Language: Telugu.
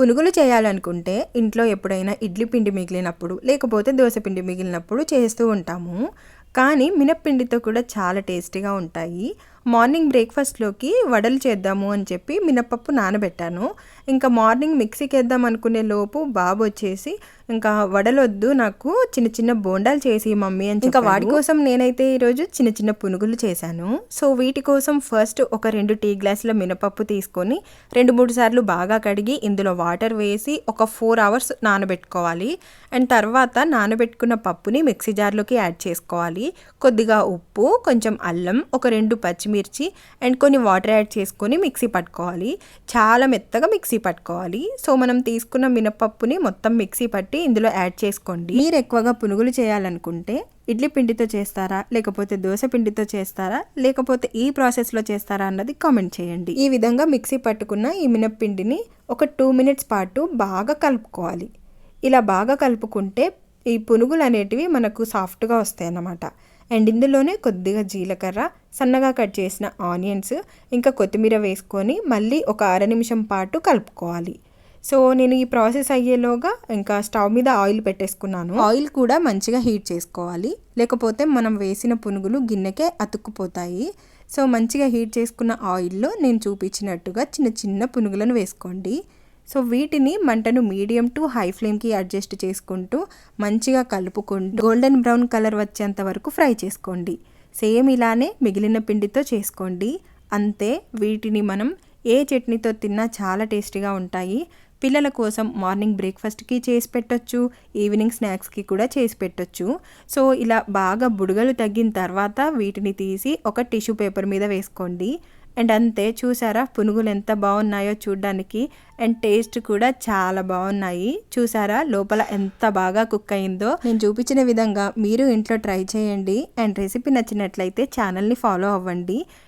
పునుగులు చేయాలనుకుంటే ఇంట్లో ఎప్పుడైనా ఇడ్లీ పిండి మిగిలినప్పుడు లేకపోతే దోశ పిండి మిగిలినప్పుడు చేస్తూ ఉంటాము. కానీ మినప్పిండితో కూడా చాలా టేస్టీగా ఉంటాయి. మార్నింగ్ బ్రేక్ఫాస్ట్లోకి వడలు చేద్దాము అని చెప్పి మినపప్పు నానబెట్టాను. ఇంకా మార్నింగ్ మిక్సీకి వేద్దాం అనుకునే లోపు బాబు వచ్చేసి ఇంకా వడలొద్దు నాకు చిన్న చిన్న బోండాలు చేసి మమ్మీ అని ఇంకా వాడి కోసం నేనైతే ఈరోజు చిన్న చిన్న పునుగులు చేశాను. సో వీటి కోసం ఫస్ట్ ఒక రెండు టీ గ్లాసుల మినపప్పు తీసుకొని రెండు మూడు సార్లు బాగా కడిగి ఇందులో వాటర్ వేసి ఒక ఫోర్ అవర్స్ నానబెట్టుకోవాలి. అండ్ తర్వాత నానబెట్టుకున్న పప్పుని మిక్సీ జార్లోకి యాడ్ చేసుకోవాలి. కొద్దిగా ఉప్పు కొంచెం అల్లం ఒక రెండు పచ్చిమిర్చి అండ్ కొన్ని వాటర్ యాడ్ చేసుకొని మిక్సీ పట్టుకోవాలి. చాలా మెత్తగా మిక్సీ పట్టుకోవాలి. సో మనం తీసుకున్న మినపప్పుని మొత్తం మిక్సీ పట్టి ఇందులో యాడ్ చేసుకోండి. మీరు ఎక్కువగా పునుగులు చేయాలనుకుంటే ఇడ్లీ పిండితో చేస్తారా? లేకపోతే దోశ పిండితో చేస్తారా? లేకపోతే ఈ ప్రాసెస్లో చేస్తారా అన్నది కామెంట్ చేయండి. ఈ విధంగా మిక్సీ పట్టుకున్న ఈ మినప్పిండిని ఒక టూ మినిట్స్ పాటు బాగా కలుపుకోవాలి. ఇలా బాగా కలుపుకుంటే ఈ పునుగులు అనేటివి మనకు సాఫ్ట్గా వస్తాయి అన్నమాట అండ్ ఇందులోనే కొద్దిగా జీలకర్ర సన్నగా కట్ చేసిన ఆనియన్స్ ఇంకా కొత్తిమీర వేసుకొని మళ్ళీ ఒక అర నిమిషం పాటు కలుపుకోవాలి. సో నేను ఈ ప్రాసెస్ అయ్యేలోగా ఇంకా స్టవ్ మీద ఆయిల్ పెట్టేసుకున్నాను. ఆయిల్ కూడా మంచిగా హీట్ చేసుకోవాలి. లేకపోతే మనం వేసిన పునుగులు గిన్నెకే అతుక్కుపోతాయి. సో మంచిగా హీట్ చేసుకున్న ఆయిల్లో నేను చూపించినట్టుగా చిన్న చిన్న పునుగులను వేసుకోండి. సో వీటిని మంటను మీడియం టు హై ఫ్లేమ్కి అడ్జస్ట్ చేసుకుంటూ మంచిగా కలుపుకుంటూ గోల్డెన్ బ్రౌన్ కలర్ వచ్చేంత వరకు ఫ్రై చేసుకోండి. సేమ్ ఇలానే మిగిలిన పిండితో చేసుకోండి. అంతే వీటిని మనం ఏ చట్నీతో తిన్నా చాలా టేస్టీగా ఉంటాయి. పిల్లల కోసం మార్నింగ్ బ్రేక్ఫాస్ట్కి చేసి పెట్టొచ్చు ఈవినింగ్ స్నాక్స్కి కూడా చేసి పెట్టొచ్చు. సో ఇలా బాగా బుడగలు తగ్గిన తర్వాత వీటిని తీసి ఒక టిష్యూ పేపర్ మీద వేసుకోండి. అండ్ అంతే చూసారా? పునుగులు ఎంత బాగున్నాయో చూడడానికి. అండ్ టేస్ట్ కూడా చాలా బాగున్నాయి. చూసారా? లోపల ఎంత బాగా కుక్ అయిందో. నేను చూపించిన విధంగా మీరు ఇంట్లో ట్రై చేయండి. అండ్ రెసిపీ నచ్చినట్లయితే ఛానల్ని ఫాలో అవ్వండి.